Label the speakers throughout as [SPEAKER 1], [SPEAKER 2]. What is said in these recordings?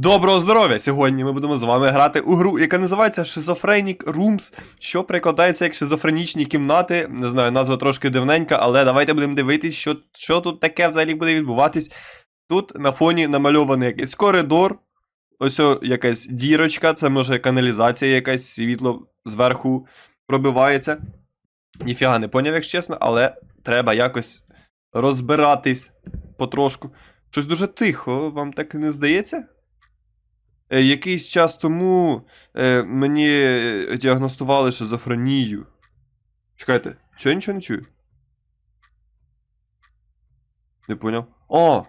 [SPEAKER 1] Доброго здоров'я! Сьогодні ми будемо з вами грати у гру, яка називається Schizophrenic Rooms, що перекладається як шизофренічні кімнати. Не знаю, назва трошки дивненька, але давайте будемо дивитись, що, що тут таке взагалі буде відбуватись. Тут на фоні намальований якийсь коридор, ось якась дірочка, це може каналізація, якась світло зверху пробивається. Ніфіга не поняв, якщо чесно, але треба якось розбиратись потрошку. Щось дуже тихо, вам так не здається? Е, Якийсь час тому е, мені е, діагностували шизофренію. Чекайте, чого я нічого не чую? Не поняв. О!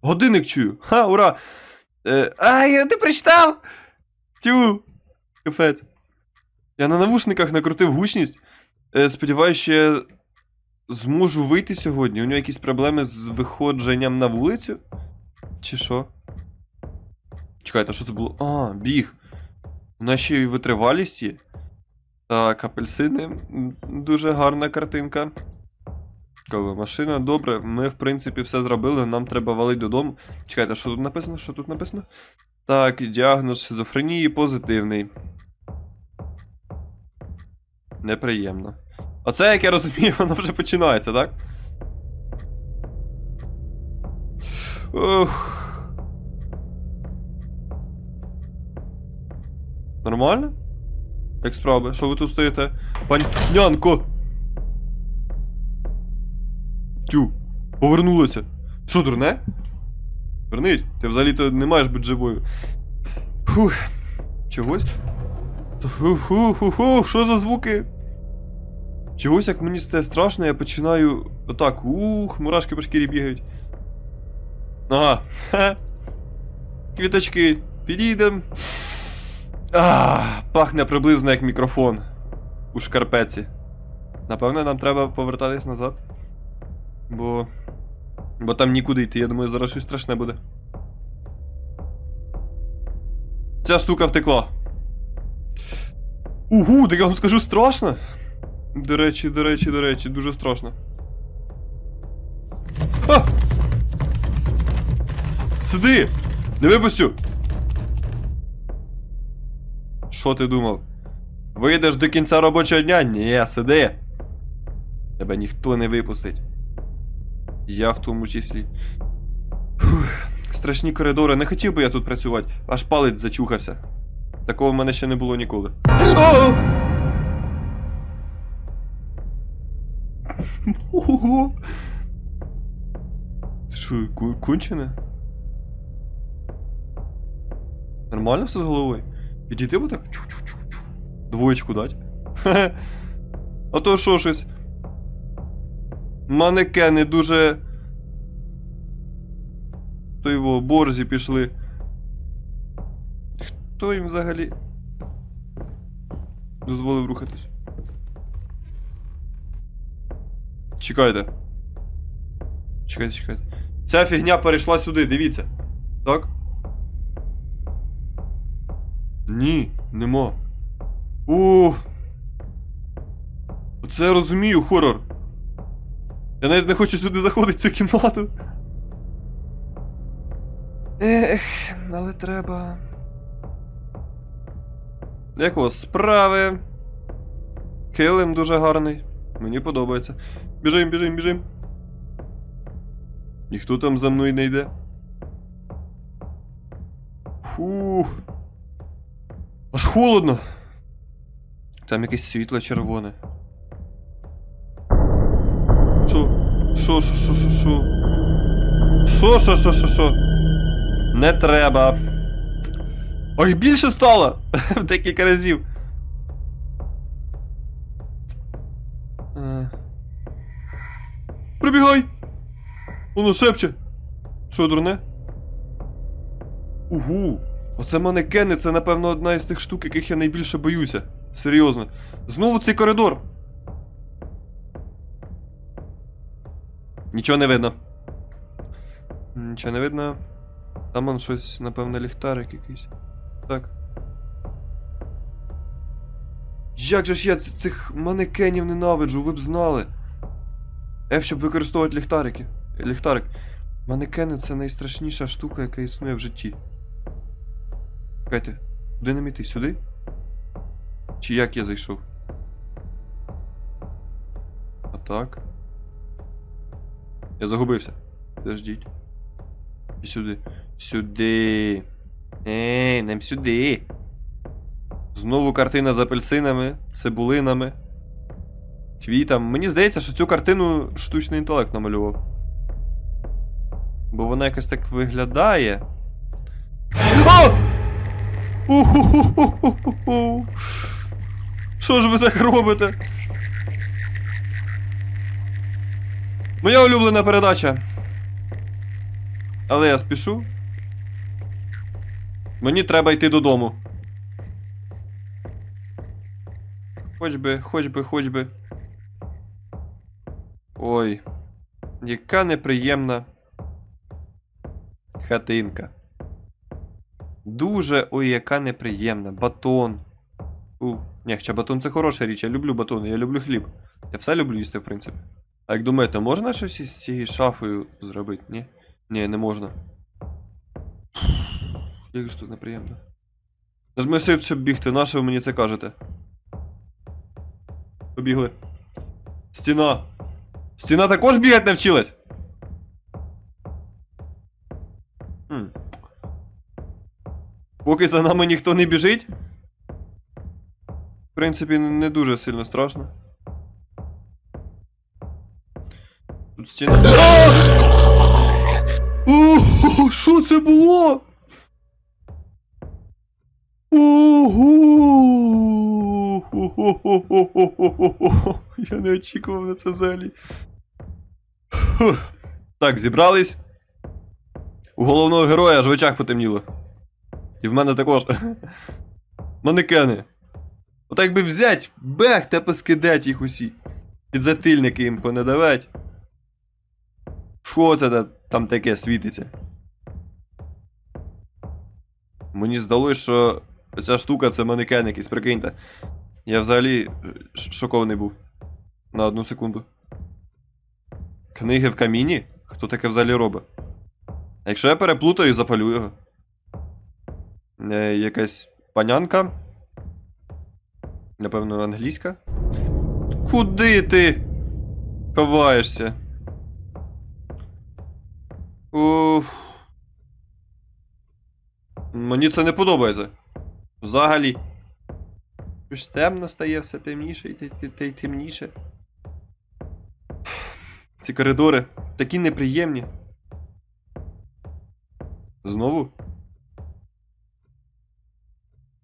[SPEAKER 1] Годинник чую! Ха, ура! Е, ай, ти прочитав! Тю! Капець. Я на навушниках накрутив гучність. Е, сподіваюсь, що я зможу вийти сьогодні. У нього якісь проблеми з виходженням на вулицю? Чи що? Чекайте, що це було? А, біг. У нас ще й витривалість є. Так, апельсини. Дуже гарна картинка. Машина, добре. Ми, в принципі, все зробили. Нам треба валити додому. Чекайте, що тут написано? Що тут написано? Так, діагноз шизофренії позитивний. Неприємно. Оце, як я розумію, воно вже починається, так? Ох. Нормально? Як справи? Що ви тут стоїте? Панянко! Тю, повернулася. Що, дурне? Вернись, ти взагалі-то не маєш бути живою. Фух. Чогось? Фу-ху-ху-ху, що за звуки? Чогось, як мені стає страшно, я починаю отак. Ух, мурашки по шкірі бігають. Ага. Ха. Квіточки, підійдем. А, пахне приблизно як мікрофон у шкарпеці. Напевно, нам треба повертатись назад. Бо. Бо там нікуди йти, я думаю, зараз щось страшне буде. Ця штука втекла. Угу, так я вам скажу страшно. До речі, до речі, до речі, дуже страшно. А! Сиди! Не випустю! Що ти думав? Вийдеш до кінця робочого дня? Ні, сиди. Тебе ніхто не випустить. Я в тому числі. Фух, страшні коридори, не хотів би я тут працювати, аж палець зачухався. Такого в мене ще не було ніколи. Ого! Що, кончене? Нормально все з головою? Підійти бо так? Чу-чу-чу-чу. Двоєчку дать. А то що щось? Манекени дуже. То його борзі пішли. Хто їм взагалі дозволив рухатись? Чекайте. Чекайте, чекайте. Ця фігня перейшла сюди, дивіться. Так? Ні, нема. О. Оце я розумію, хорор. Я навіть не хочу сюди заходити в цю кімнату. Ех, але треба. Як у вас справи? Килим дуже гарний. Мені подобається. Біжим, біжим, біжим. Ніхто там за мною не йде. Фух. Аж холодно. Там якесь світло червоне. Що? Що, що, що, що, що? Що, що, що, що, що? Не треба. Ой, більше стало! Декілька разів. Е. Прибігай! Воно шепче. Що, дурне? Угу. Оце манекени, це, напевно, одна із тих штук, яких я найбільше боюся. Серйозно. Знову цей коридор. Нічого не видно. Нічого не видно. Там он щось, напевно, ліхтарик якийсь. Так. Як же ж я цих манекенів ненавиджу, ви б знали. F, щоб використовувати ліхтарики. Ліхтарик. Манекени це найстрашніша штука, яка існує в житті. Чекайте, куди нам іти? Сюди? Чи як я зайшов? А так. Я загубився. Подождіть. І сюди. Сюди. Ей, нам сюди. Знову картина з апельсинами, цибулинами, квітами. Мені здається, що цю картину штучний інтелект намалював. Бо вона якось так виглядає. У-ху-ху-ху-ху-ху. Що ж ви так робите? Моя улюблена передача. Але я спішу. Мені треба йти додому. Хоч би, хоч би, хоч би. Ой. Яка неприємна хатинка. Дуже ой, яка неприємна. Батон. У. Ні, хоча батон це хороша річ, я люблю батони, я люблю хліб. Я все люблю їсти, в принципі. А як думаєте, можна щось із цією шафою зробити? Ні? Ні, не можна. Як ж тут неприємно. Нажми shift, щоб бігти, на що ви мені це кажете? Побігли. Стіна. Стіна також бігати навчилась? Поки за нами ніхто не біжить. В принципі, не дуже сильно страшно. Тут стіна. О, що це було? Ого! Я не очікував на це взагалі. Так, зібрались. У головного героя аж в очах потемніло. І в мене також. Манекени. От якби взять, бех, та поскидать їх усі. Підзатильники їм понадавать. Що це там таке світиться? Мені здалось, що ця штука це манекен якийсь, прикиньте. Я взагалі е, шокований був. На одну секунду. Книги в каміні? Хто таке взагалі робить? Якщо я переплутаю, запалю його. Е, якась панянка. Напевно, англійська. Куди ти? Ховаєшся? Уф. Мені це не подобається. Взагалі. Щось темно стає все темніше і темніше. Ці коридори такі неприємні. Знову?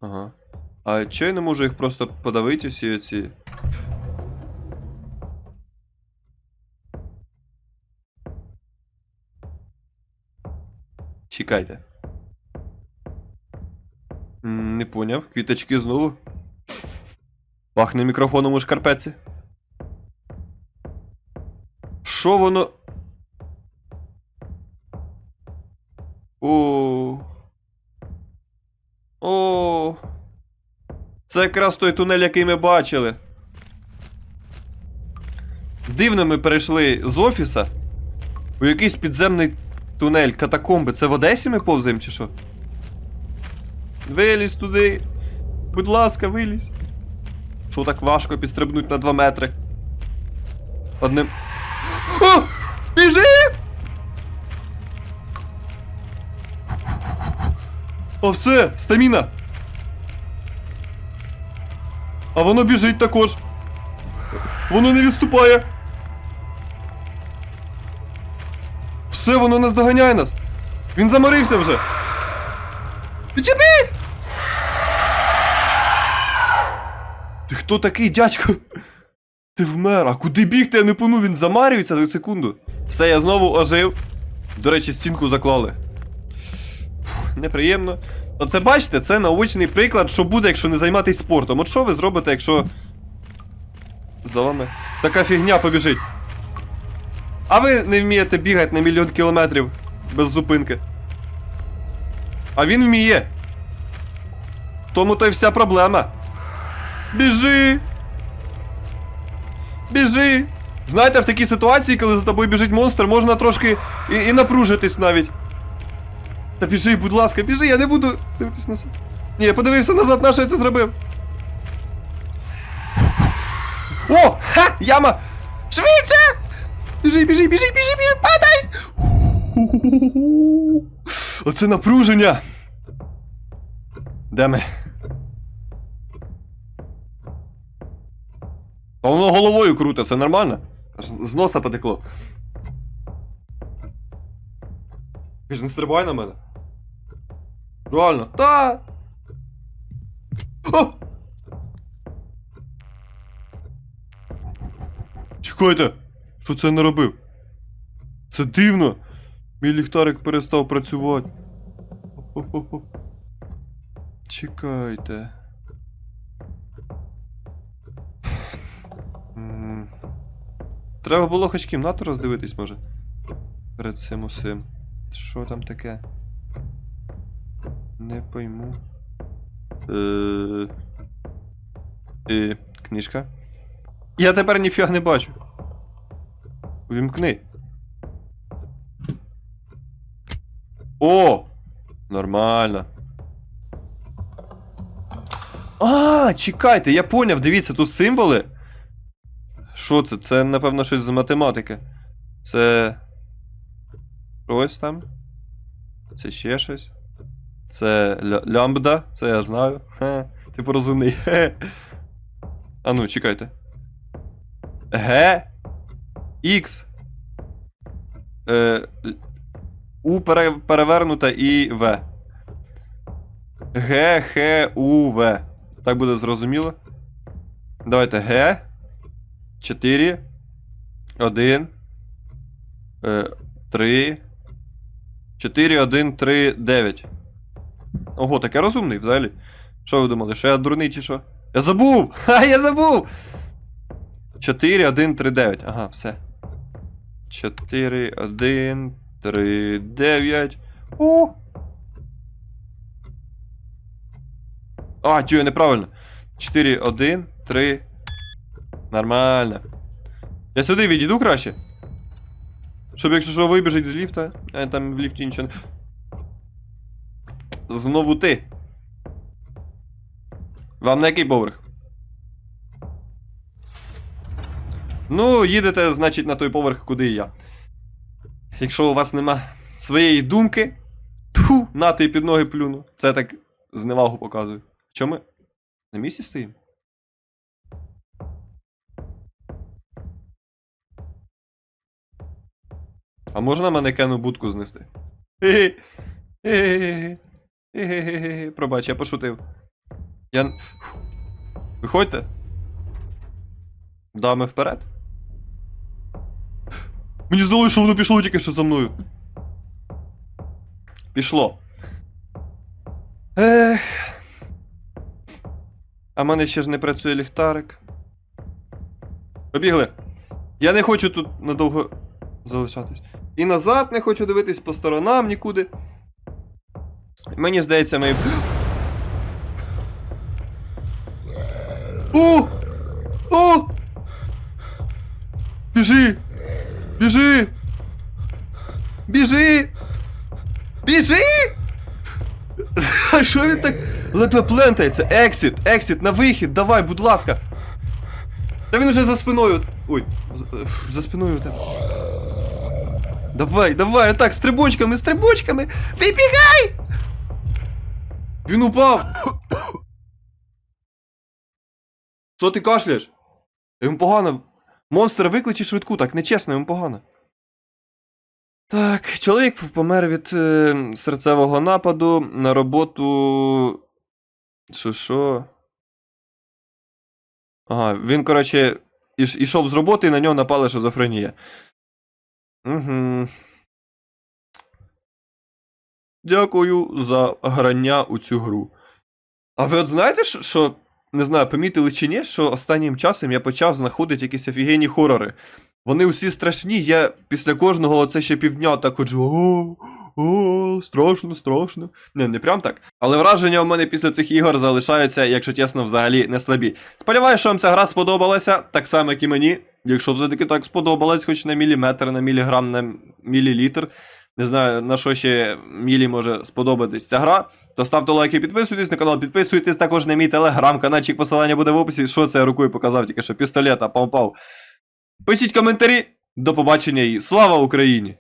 [SPEAKER 1] Ага. А чого я не можу їх просто подавити усі оці? Чекайте. Не поняв. Квіточки знову. Пахне мікрофоном у шкарпеці. Що воно. О. О. Це якраз той тунель, який ми бачили. Дивно ми перейшли з офіса у якийсь підземний тунель, катакомби. Це в Одесі ми повзаємо чи що? Вилізь туди. Будь ласка, вилізь. Що так важко підстрибнуть на 2 метри? Одним. О! Біжи! О, все, стаміна! А воно біжить також. Воно не відступає. Все, воно не здоганяє нас. Він заморився вже. Відчепись! Ти хто такий, дядько? Ти вмер, а куди бігти, я не пойму, він замарюється за секунду. Все, я знову ожив. До речі, стінку заклали. Неприємно. Оце бачите, це научний приклад, що буде, якщо не займатися спортом. От що ви зробите, якщо. За вами така фігня побіжить. А ви не вмієте бігати на мільйон кілометрів без зупинки. А він вміє. Тому то й вся проблема. Біжи. Біжи. Знаєте, в такій ситуації, коли за тобою біжить монстр, можна трошки і, і напружитись навіть. Та біжи, будь ласка, біжи, я не буду дивитись на це. Ні, я подивився назад, на що я це зробив. О! Ха! Яма! Швидше! Біжи, біжи, біжи, біжи, біжи, падай! Оце напруження! Де ми? А воно головою круте, це нормально? Аж з носа потекло. Ти ж не стрибай на мене. Реально. Та. О! Чекайте! Що це не робив? Це дивно! Мій ліхтарик перестав працювати. Хо-хо-хо. Чекайте. Треба було хоч кімнату роздивитись, може. Перед цим усім. Що там таке? Не пойму. Е... Е... Книжка. Я тепер ніфіга не бачу. Увімкни. О! Нормально. А, чекайте, я поняв, дивіться, тут символи. Що це? Це, напевно, щось з математики. Це. Щось там. Це ще щось. Це ля- лямбда, це я знаю. Хе, типу розумний. Хе. А ну, чекайте. Г. Х. Е, У пере, перевернута і В. Г, Х, У, В. Так буде зрозуміло. Давайте Г. 4. 1. 3. 4, 1, 3, 9. Ого, так я розумний взагалі. Що ви думали, що я дурний чи що? Я забув! Ха, я забув! 4, 1, 3, 9. Ага, все. 4, 1, 3, 9. О! А, чую, неправильно. 4, 1, 3. Нормально. Я сюди відійду краще. Щоб якщо що вибіжить з ліфта, а там в ліфті нічого не. Знову ти. Вам на який поверх? Ну, їдете, значить, на той поверх, куди і я. Якщо у вас нема своєї думки, тьфу, на ти під ноги плюну. Це так зневагу показую. Що ми? На місці стоїмо? А можна манекену будку знести? Хе-хе. Хе-хе-хе. Пробач, я пошутив. Я. Виходьте. Дами вперед. Мені здалося, що воно пішло тільки що за мною. Пішло. Ех. А в мене ще ж не працює ліхтарик. Побігли. Я не хочу тут надовго залишатись. І назад не хочу дивитись по сторонам нікуди. Мені здається, ми. О! О! Біжи! Біжи! Біжи! Біжи! А що він так ледве плентається? Ексіт, ексіт, на вихід, давай, будь ласка. Та він уже за спиною. Ой, за, за спиною тебе. Давай, давай, отак, стрибочками, стрибочками! Вибігай! Він упав! Що ти кашляєш? Йому погано. Монстр викличе швидку, так нечесно, йому погано. Так, чоловік помер від е, серцевого нападу на роботу. Що що? Ага, він, коротше, іш, ішов з роботи і на нього напала шизофренія. Угу. Дякую за грання у цю гру. А ви от знаєте, що- не знаю, помітили чи ні, що останнім часом я почав знаходити якісь офігенні хорори. Вони усі страшні, я після кожного оце ще півдня так ходжу. О, о, страшно, страшно. Не, не прям так. Але враження у мене після цих ігор залишаються, якщо чесно, взагалі не слабі. Сподіваюся, що вам ця гра сподобалася, так само, як і мені. Якщо все-таки так сподобалось, хоч на міліметр, на міліграм, на мілілітр. Не знаю, на що ще мілі може сподобатись ця гра. то ставте лайки, підписуйтесь на канал, підписуйтесь також на мій телеграм-канальчик, посилання буде в описі. Що це я рукою показав, тільки що пістолета, пам-пав. Пишіть коментарі. До побачення і слава Україні!